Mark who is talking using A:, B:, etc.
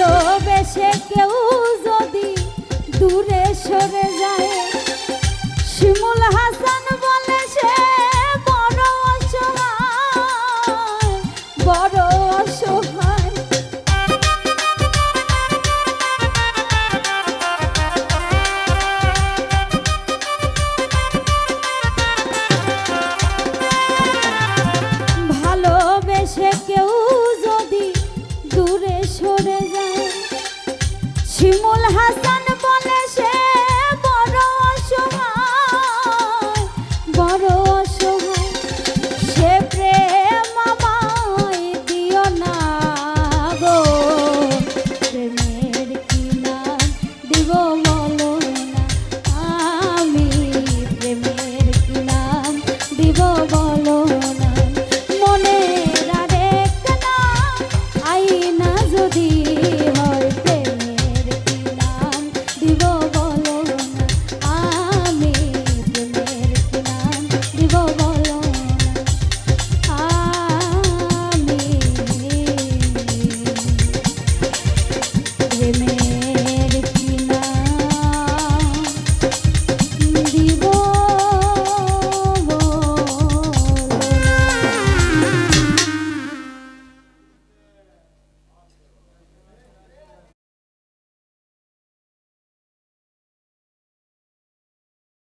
A: ভালোবেসে কেউ যদি দূরে সরে যায় Oh.